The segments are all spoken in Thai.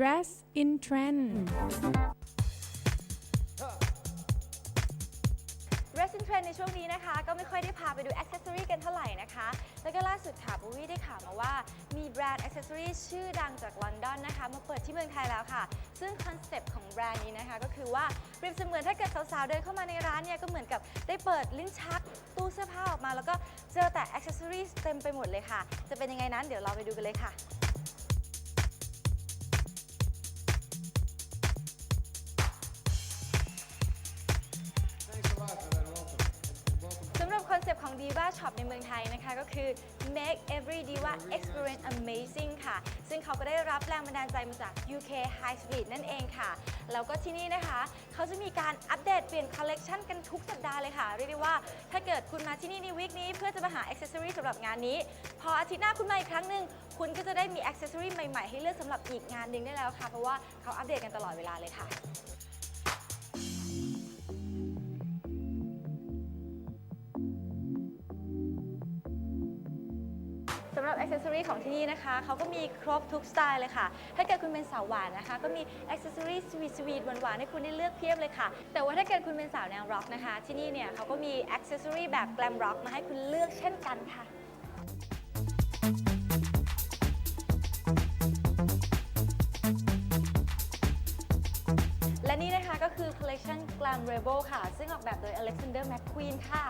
Dress in Trend Dress in Trend ในช่วงนี้นะคะ ก็ไม่ค่อยได้พาไปดูอ c เซ s ซอรีกันเท่าไหร่นะคะ แล้วก็ล่าสุดค่ะบูวี่ได้ข่าวมาว่ามีแบรนด์อ c เซ s ซอรีชื่อดังจากลอนดอนนะคะ มาเปิดที่เมืองไทยแล้วค่ะ ซึ่งคอนเซปต์ของแบรนด์นี้นะคะ ก็คือว่าเปรียบเสมือนถ้าเกิดสาวๆ เดินเข้ามาในร้านเนี่ย ก็เหมือนกับได้เปิดลิ้นชักตู้เสื้อผ้าออกมา แล้วก็เจอแต่อ c เซ s ซอรีเต็มไปหมดเลยค่ะ จะเป็นยังไงนั้นเดี๋ยวเราไปดูกันเลยค่ะ อนเซปต์ของ Diva Shop ในเมืองไทยนะคะ ก็คือ make every diva experience amazing ค่ะ ซึ่งเขาก็ได้รับแรงบันดาลใจมาจาก UK High Street นั่นเองค่ะ แล้วก็ที่นี่นะคะ เขาจะมีการอัปเดตเปลี่ยนคอลเลกชันกันทุกสัปดาห์เลยค่ะ เรียกได้ว่าถ้าเกิดคุณมาที่นี่ในวีคนี้ เพื่อจะมาหาอ c เซ s ซอรี่สำหรับงานนี้ พออาทิตย์หน้าคุณมาอีกครั้งหนึ่งคุณก็จะได้มีอ c เซ s ซอรี่ใหม่ๆ ให้เลือกสำหรับอีกงานหนึ่งได้แล้วค่ะ เพราะว่าเขาอัปเดตกันตลอดเวลาเลยค่ะ อ c เซ s ซอรีของที่นี่นะคะเขาก็มีครบทุกสไตล์เลยค่ะ ถ้าเกิดคุณเป็นสาวหวานนะคะ ก็มีอ c เซ s ซอรีสวีทสวีทหวานๆให้คุณได้เลือกเพียบเลยค่ะ แต่ว่าถ้าเกิดคุณเป็นสาวแนวร็อกนะคะ ที่นี่เนี่ยเขาก็มีอ c เซ s ซอรีแบบแกลมร็อกมาให้คุณเลือกเช่นกันค่ะและนี่นะคะก็คือ collection Glam Rebel ค่ะ ซึ่งออกแบบโดย Alexander McQueen ค่ะ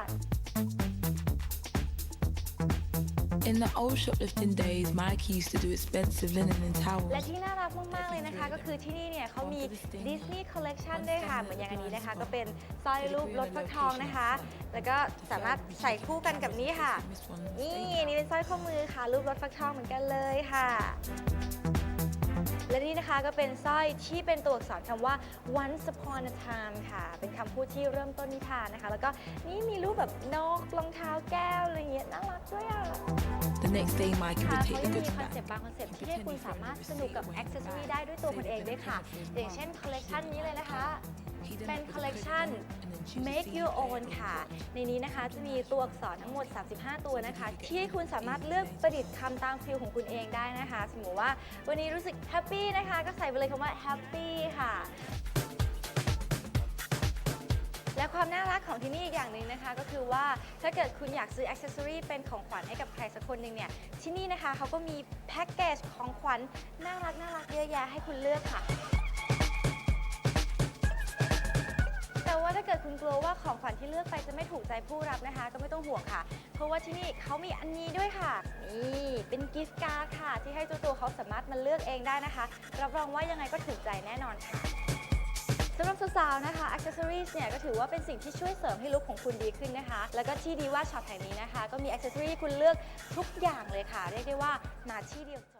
In the old shoplifting days, Mikey used to do expensive linen and towels. และที่น่ารักมาก ๆ เลยนะคะ ก็คือที่นี่เนี่ยเขามี Disney Collection ด้วยค่ะ เหมือนอย่างอันนี้นะคะ ก็เป็นสร้อยรูปรถฟักทองนะคะ แล้วก็สามารถใส่คู่กันกับนี้ค่ะ นี่อันนี่เป็นสร้อยข้อมือค่ะ รูปรถฟักทองเหมือนกันเลยค่ะ และนี่นะคะก็เป็นสร้อยที่เป็นตัวอักษรคำว่า once upon a time ค่ะ เป็นคำพูดที่เริ่มต้นนิทานนะคะ แล้วก็นี่มีรูปแบบนกรองเท้าแก้วอะไรอย่างเงี้ยน่ารักด้วยอะ The next day, Mikey ค่ะ would เขา take ยั the งมี goods คอน back. เซปต์บางคอนเซปต์ที่ให้คุณสามารถสนุกกับอ c เซ s ซอรีได้ด้วยตัวคุณเองด้วยค่ะ อย่างเช่นคอลเลกชันนี้เลยนะคะ เป็นคอลเลกชัน Make Your Own ค่ะ ในนี้นะคะจะมีตัวอักษรทั้งหมด 35 ตัวนะคะ ที่ให้คุณสามารถเลือกประดิษฐ์คำตามฟิลของคุณเองได้นะคะ สมมติว่าวันนี้รู้สึกแฮปปี้นะคะ ก็ใส่ไปเลยคำว่าแฮปปี้ค่ะและความน่ารักของที่นี่อีกอย่างหนึ่งนะคะก็คือว่าถ้าเกิดคุณอยากซื้ออ c เซ s ซอรีเป็นของขวัญให้กับใครสักคนหนึ่งเนี่ยที่นี่นะคะเขาก็มีแพ็กเกจของขวัญน่ารักน่ารักเยอะแยะให้คุณเลือกค่ะาถ้าเกิดคุณกลัวว่าของขวัญที่เลือกไปจะไม่ถูกใจผู้รับนะคะ ก็ไม่ต้องห่วงค่ะ เพราะว่าที่นี่เขามีอันนี้ด้วยค่ะ นี่เป็นกิฟต์การ์ดค่ะ ที่ให้เจ้าตัวเขาสามารถมาเลือกเองได้นะคะ รับรองว่ายังไงก็ถูกใจแน่นอนค่ะสำหรับสาวๆนะคะ accessories เนี่ยก็ถือว่าเป็นสิ่งที่ช่วยเสริมให้ลุคของคุณดีขึ้นนะคะ แล้วก็ที่ดีว่าช็อปแห่งนี้นะคะ ก็มี accessory ให้คุณเลือกทุกอย่างเลยค่ะ เรียกได้ว่ามาที่เดียวจบ